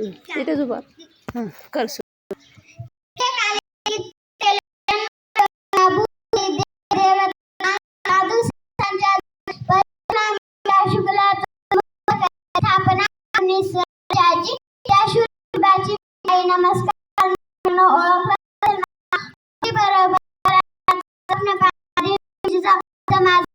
इथेच उभा हां कर सुरू. नमस्कार दुःख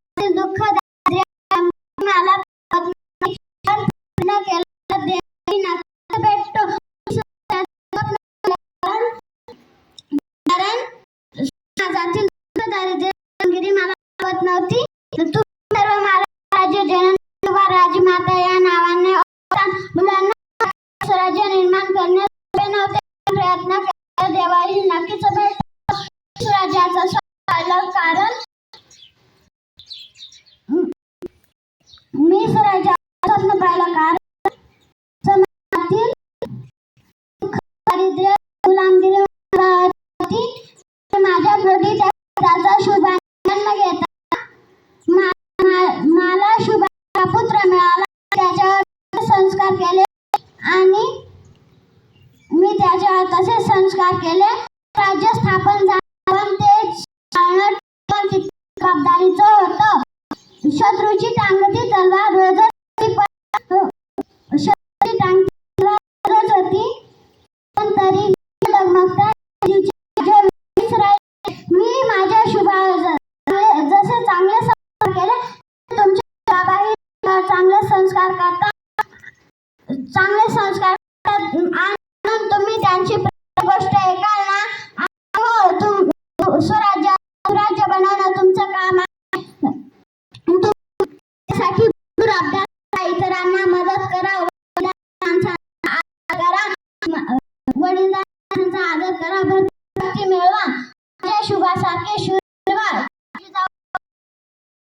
स्वराज्याचं कारण समाजातील दारिद्र्य गुलामगिरी माझ्या पोटी त्या त्याचा शुभ घेता मला शुभ पुत्र मिळाला. त्याच्यावर संस्कार केले आणि मी त्याच्यावर तसे संस्कार केले. राज्य स्थापन झालं ते चालणं पण जबाबदारीचं होतं? शत्रूची संस्कार करतात चांगले संस्कार करतात. आणि तुम्ही त्यांची गोष्ट ऐकाल ना स्वराज्य स्वराज्य बनवणं तुमचं काम आहे. साठी अभ्यास इतरांना मदत करा. वडिलांचा आदर करा. म- वडिलांचा आदर करा. भरपूर मिळवा. शुभासारखे शुभ